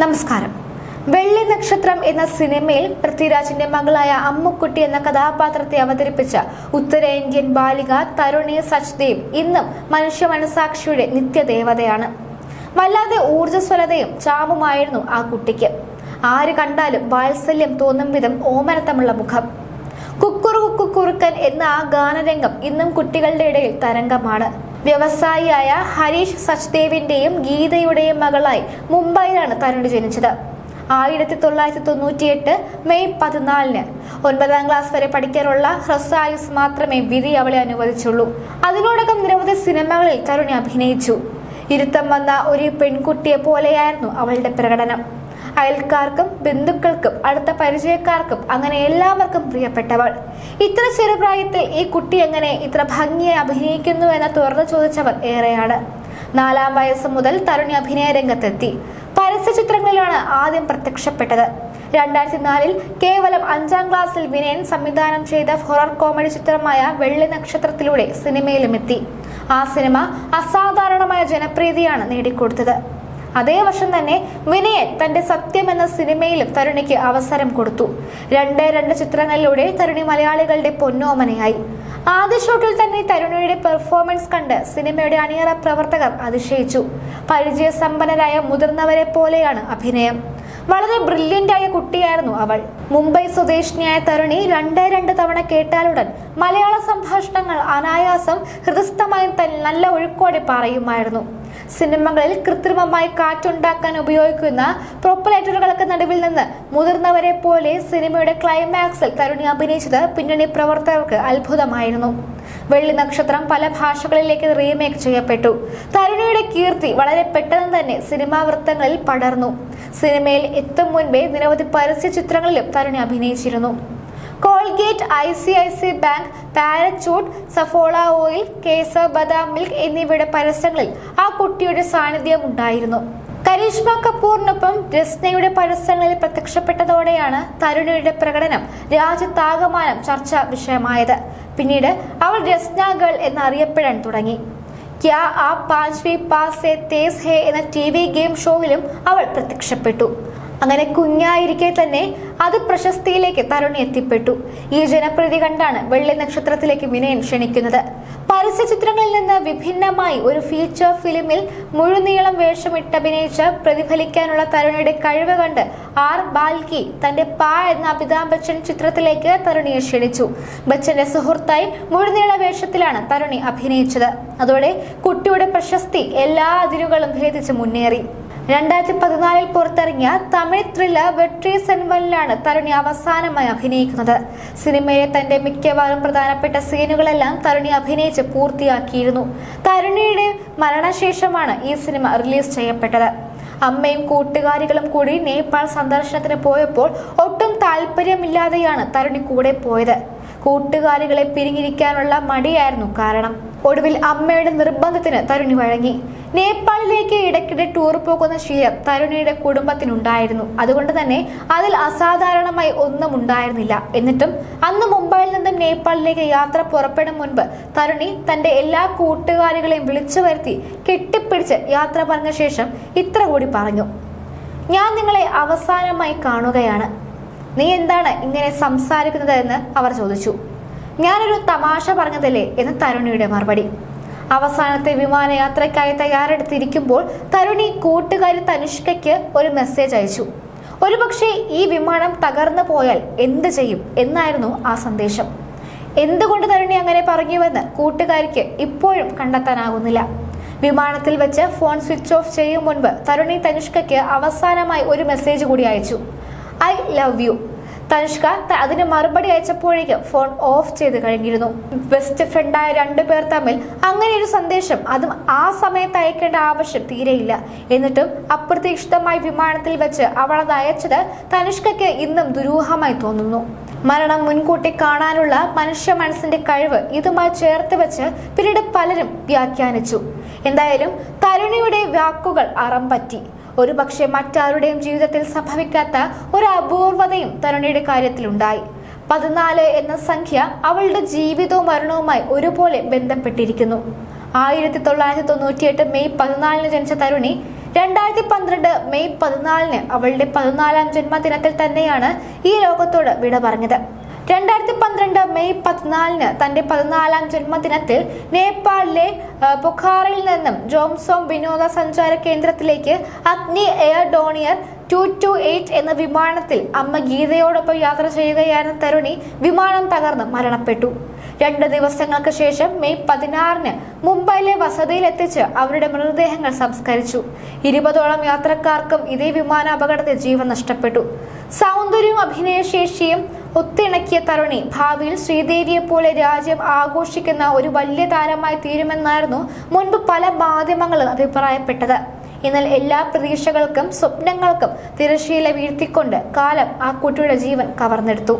നമസ്കാരം. വെള്ളി നക്ഷത്രം എന്ന സിനിമയിൽ പൃഥ്വിരാജിന്റെ മകളായ അമ്മുക്കുട്ടി എന്ന കഥാപാത്രത്തെ അവതരിപ്പിച്ച ഉത്തരേന്ത്യൻ ബാലിക തരുണി സച്ദേവ് ഇന്നും മനുഷ്യ മനസാക്ഷിയുടെ നിത്യദേവതയാണ്. വല്ലാതെ ഊർജസ്വലതയും ചാമുമായിരുന്നു ആ കുട്ടിക്ക്. ആര് കണ്ടാലും വാത്സല്യം തോന്നും വിധം ഓമനത്തമുള്ള മുഖം. കുക്കുറു കുക്കു കുറുക്കൻ എന്ന ആ ഗാനരംഗം ഇന്നും കുട്ടികളുടെ ഇടയിൽ തരംഗമാണ്. വ്യവസായിയായ ഹരീഷ് സച്ദേവിന്റെയും ഗീതയുടെയും മകളായി മുംബൈയിലാണ് തരുണി ജനിച്ചത്. ആയിരത്തി തൊള്ളായിരത്തി തൊണ്ണൂറ്റിയെട്ട് മെയ് പതിനാലിന് ഒൻപതാം ക്ലാസ് വരെ പഠിക്കാനുള്ള ഹ്രസ്വായുസ് മാത്രമേ വിധി അവളെ അനുവദിച്ചുള്ളൂ. അതിനോടകം നിരവധി സിനിമകളിൽ തരുണി അഭിനയിച്ചു. ഇരുത്തം വന്ന ഒരു പെൺകുട്ടിയെ പോലെയായിരുന്നു അവളുടെ പ്രകടനം. അയൽക്കാർക്കും ബന്ധുക്കൾക്കും അടുത്ത പരിചയക്കാർക്കും അങ്ങനെ എല്ലാവർക്കും പ്രിയപ്പെട്ടവൾ. ഇത്ര ചെറുപ്രായത്തിൽ ഈ കുട്ടി എങ്ങനെ ഇത്ര ഭംഗിയായി അഭിനയിക്കുന്നു എന്ന് തുറന്നു ചോദിച്ചവർ ഏറെയാണ്. നാലാം വയസ്സ് മുതൽ തരുണി അഭിനയ രംഗത്തെത്തി. പരസ്യ ചിത്രങ്ങളിലാണ് ആദ്യം പ്രത്യക്ഷപ്പെട്ടത്. രണ്ടായിരത്തി നാലിൽ കേവലം അഞ്ചാം ക്ലാസ്സിൽ വിനയൻ സംവിധാനം ചെയ്ത ഹൊറർ കോമഡി ചിത്രമായ വെള്ളി നക്ഷത്രത്തിലൂടെ സിനിമയിലും എത്തി ആ സിനിമ അസാധാരണമായ ജനപ്രീതിയാണ് നേടിക്കൊടുത്തത്. അതേ വർഷം തന്നെ വിനയൻ തന്റെ സത്യം എന്ന സിനിമയിലും തരുണിക്ക് അവസരം കൊടുത്തു. രണ്ട് രണ്ട് ചിത്രങ്ങളിലൂടെ തരുണി മലയാളികളുടെ പൊന്നോമനയായി. ആദ്യ ഷോട്ടിൽ തന്നെ തരുണിയുടെ പെർഫോമൻസ് കണ്ട് സിനിമയുടെ അണിയറ പ്രവർത്തകർ അതിശയിച്ചു. പരിചയസമ്പന്നരായ മുതിർന്നവരെ പോലെയാണ് അഭിനയം. വളരെ ബ്രില്യന്റ് ആയ കുട്ടിയായിരുന്നു അവൾ. മുംബൈ സ്വദേശിനിയായ തരുണി രണ്ടേ രണ്ട് തവണ കേട്ടാലുടൻ മലയാള സംഭാഷണങ്ങൾ അനായാസം ഹൃദയസ്ഥമായി നല്ല ഒഴുക്കോടെ പറയുമായിരുന്നു. സിനിമകളിൽ കൃത്രിമമായി കാറ്റുണ്ടാക്കാൻ ഉപയോഗിക്കുന്ന പ്രൊപ്പലേറ്ററുകൾക്ക് നടുവിൽ നിന്ന് മുതിർന്നവരെ പോലെ സിനിമയുടെ ക്ലൈമാക്സിൽ തരുണി അഭിനയിച്ചത് പിന്നണി പ്രവർത്തകർക്ക് അത്ഭുതമായിരുന്നു. വെള്ളി നക്ഷത്രം പല ഭാഷകളിലേക്ക് റീമേക്ക് ചെയ്യപ്പെട്ടു. തരുണിയുടെ കീർത്തി വളരെ പെട്ടെന്ന് തന്നെ സിനിമാ വൃത്തങ്ങളിൽ പടർന്നു. സിനിമയിൽ എത്തും മുൻപേ നിരവധി പരസ്യ ചിത്രങ്ങളിലും തരുണി അഭിനയിച്ചിരുന്നു. Colgate I C I C bank parachute Saffola oil kesar badam milk എന്നിവയുടെ പരസ്യങ്ങളിൽ ആ കുട്ടിയുടെ സാന്നിധ്യം ഉണ്ടായിരുന്നു. കരീഷ്മ കപൂറിനൊപ്പം രസ്നയുടെ പരസ്യങ്ങളിൽ പ്രത്യക്ഷപ്പെട്ടതോടെയാണ് തരുണിയുടെ പ്രകടനം രാജ്യത്താകമാനം ചർച്ചാ വിഷയമായത്. പിന്നീട് അവൾ രസ്ന ഗേൾ എന്നറിയപ്പെടാൻ തുടങ്ങി. ക്യാ ആ പാഞ്ച്വി പാസ് തേസ് ഹേ എന്ന ടി വി ഗെയിം ഷോയിലും അവൾ പ്രത്യക്ഷപ്പെട്ടു. അങ്ങനെ കുഞ്ഞായിരിക്കെ തന്നെ അത് പ്രശസ്തിയിലേക്ക് തരുണി എത്തിപ്പെട്ടു ഈ ജനപ്രീതി കണ്ടാണ് വെള്ളി നക്ഷത്രത്തിലേക്ക് വിനയൻ ക്ഷണിക്കുന്നത്. പരസ്യ ചിത്രങ്ങളിൽ നിന്ന് വിഭിന്നമായി ഒരു ഫീച്ചർ ഫിലിമിൽ മുഴുനീളം വേഷമിട്ട് അഭിനയിച്ച് പ്രതിഫലിക്കാനുള്ള തരുണിയുടെ കഴിവ് കണ്ട് ആർ ബാൽകി തന്റെ പാ എന്ന അമിതാഭ് ബച്ചൻ ചിത്രത്തിലേക്ക് തരുണിയെ ക്ഷണിച്ചു. ബച്ചന്റെ സുഹൃത്തായി മുഴുനീള വേഷത്തിലാണ് തരുണി അഭിനയിച്ചത്. അതോടെ കുട്ടിയുടെ പ്രശസ്തി എല്ലാ അതിരുകളും ഭേദിച്ച് മുന്നേറി. രണ്ടായിരത്തി പതിനാലിൽ പുറത്തിറങ്ങിയ തമിഴ് ത്രില്ലർ വെട്രി സെൻവലിലാണ് തരുണി അവസാനമായി അഭിനയിക്കുന്നത്. സിനിമയിലെ തന്റെ മിക്കവാറും പ്രധാനപ്പെട്ട സീനുകളെല്ലാം തരുണി അഭിനയിച്ച് പൂർത്തിയാക്കിയിരുന്നു. തരുണിയുടെ മരണശേഷമാണ് ഈ സിനിമ റിലീസ് ചെയ്യപ്പെട്ടത്. അമ്മയും കൂട്ടുകാരികളും കൂടി നേപ്പാൾ സന്ദർശനത്തിന് പോയപ്പോൾ ഒട്ടും താല്പര്യമില്ലാതെയാണ് തരുണി കൂടെ പോയത്. കൂട്ടുകാരികളെ പിരിഞ്ഞിരിക്കാനുള്ള മടിയായിരുന്നു കാരണം. ഒടുവിൽ അമ്മയുടെ നിർബന്ധത്തിന് തരുണി വഴങ്ങി. നേപ്പാളിലേക്ക് ഇടയ്ക്കിടെ ടൂർ പോകുന്ന ശീലം തരുണിയുടെ കുടുംബത്തിനുണ്ടായിരുന്നു. അതുകൊണ്ട് തന്നെ അതിൽ അസാധാരണമായി ഒന്നും ഉണ്ടായിരുന്നില്ല. എന്നിട്ടും അന്ന് മുംബൈയിൽ നിന്നും നേപ്പാളിലേക്ക് യാത്ര പുറപ്പെടും മുൻപ് തരുണി തന്റെ എല്ലാ കൂട്ടുകാരികളെയും വിളിച്ചു വരുത്തി കെട്ടിപ്പിടിച്ച് യാത്ര പറഞ്ഞ ശേഷം ഇത്ര കൂടി പറഞ്ഞു. ഞാൻ നിങ്ങളെ അവസാനമായി കാണുകയാണ്. നീ എന്താണ് ഇങ്ങനെ സംസാരിക്കുന്നത്? എന്ന് അവർ ചോദിച്ചു. ഞാനൊരു തമാശ പറഞ്ഞതല്ലേ എന്ന് തരുണിയുടെ മറുപടി. അവസാനത്തെ വിമാനയാത്രയ്ക്കായി തയ്യാറെടുത്തിരിക്കുമ്പോൾ തരുണി കൂട്ടുകാരി തനുഷ്കയ്ക്ക് ഒരു മെസ്സേജ് അയച്ചു. ഒരുപക്ഷെ ഈ വിമാനം തകർന്നു പോയാൽ എന്ത് ചെയ്യും എന്നായിരുന്നു ആ സന്ദേശം. എന്തുകൊണ്ട് തരുണി അങ്ങനെ പറഞ്ഞുവെന്ന് കൂട്ടുകാരിക്ക് ഇപ്പോഴും കണ്ടെത്താനാകുന്നില്ല. വിമാനത്തിൽ വെച്ച് ഫോൺ സ്വിച്ച് ഓഫ് ചെയ്യും മുൻപ് തരുണി തനുഷ്കയ്ക്ക് അവസാനമായി ഒരു മെസ്സേജ് കൂടി അയച്ചു. ഐ ലവ് യു തനുഷ്ക അതിന് മറുപടി അയച്ചപ്പോഴേക്ക് ഫോൺ ഓഫ് ചെയ്ത് കഴിഞ്ഞിരുന്നു. ബെസ്റ്റ് ഫ്രണ്ടായ രണ്ടു പേർ തമ്മിൽ അങ്ങനെ ഒരു സന്ദേശം അതും ആ സമയത്ത് അയക്കേണ്ട ആവശ്യം തീരെയില്ല. എന്നിട്ടും അപ്രതീക്ഷിതമായി വിമാനത്തിൽ വെച്ച് അവൾ അത് അയച്ചത് തനുഷ്കയ്ക്ക് ഇന്നും ദുരൂഹമായി തോന്നുന്നു. മരണം മുൻകൂട്ടി കാണാനുള്ള മനുഷ്യ മനസ്സിന്റെ കഴിവ് ഇതുമായി ചേർത്ത് വെച്ച് പിന്നീട് പലരും വ്യാഖ്യാനിച്ചു. എന്തായാലും തരുണിയുടെ വാക്കുകൾ അറം പറ്റി ഒരു പക്ഷേ മറ്റാരുടെയും ജീവിതത്തിൽ സംഭവിക്കാത്ത ഒരു അപൂർവതയും തരുണിയുടെ കാര്യത്തിലുണ്ടായി. പതിനാല് എന്ന സംഖ്യ അവളുടെ ജീവിതവും മരണവുമായി ഒരുപോലെ ബന്ധപ്പെട്ടിരിക്കുന്നു. ആയിരത്തി തൊള്ളായിരത്തി തൊണ്ണൂറ്റിയെട്ട് മെയ് പതിനാലിന് ജനിച്ച തരുണി രണ്ടായിരത്തി പന്ത്രണ്ട് മെയ് പതിനാലിന് അവളുടെ പതിനാലാം ജന്മദിനത്തിൽ തന്നെയാണ് ഈ ലോകത്തോട് വിട പറഞ്ഞത്. രണ്ടായിരത്തി പന്ത്രണ്ട് മെയ് പതിനാലിന് തന്റെ പതിനാലാം ജന്മദിനത്തിൽ നേപ്പാളിലെ പൊഖാറയിൽ നിന്നും ജോംസോം വിനോദ സഞ്ചാര കേന്ദ്രത്തിലേക്ക് Agni air Dornier two two eight എന്ന വിമാനത്തിൽ അമ്മ ഗീതയോടൊപ്പം യാത്ര ചെയ്യുകയായിരുന്ന തരുണി വിമാനം തകർന്ന് മരണപ്പെട്ടു. രണ്ട് ദിവസങ്ങൾക്ക് ശേഷം മെയ് പതിനാറിന് മുംബൈയിലെ വസതിയിലെത്തിച്ച് അവരുടെ മൃതദേഹങ്ങൾ സംസ്കരിച്ചു. ഇരുപതോളം യാത്രക്കാർക്കും ഇതേ വിമാന അപകടത്തിൽ ജീവൻ നഷ്ടപ്പെട്ടു. സൗന്ദര്യവും അഭിനയശേഷിയും ഒത്തിണക്കിയ തരുണി. ഭാവിയിൽ ശ്രീദേവിയെ പോലെ രാജ്യം ആഘോഷിക്കുന്ന ഒരു വലിയ താരമായി തീരുമെന്നായിരുന്നു മുൻപ് പല മാധ്യമങ്ങളും അഭിപ്രായപ്പെട്ടത്. എന്നാൽ എല്ലാ പ്രതീക്ഷകൾക്കും സ്വപ്നങ്ങൾക്കും തിരശീല വീഴ്ത്തിക്കൊണ്ട് കാലം ആ കുട്ടിയുടെ ജീവൻ കവർന്നെടുത്തു.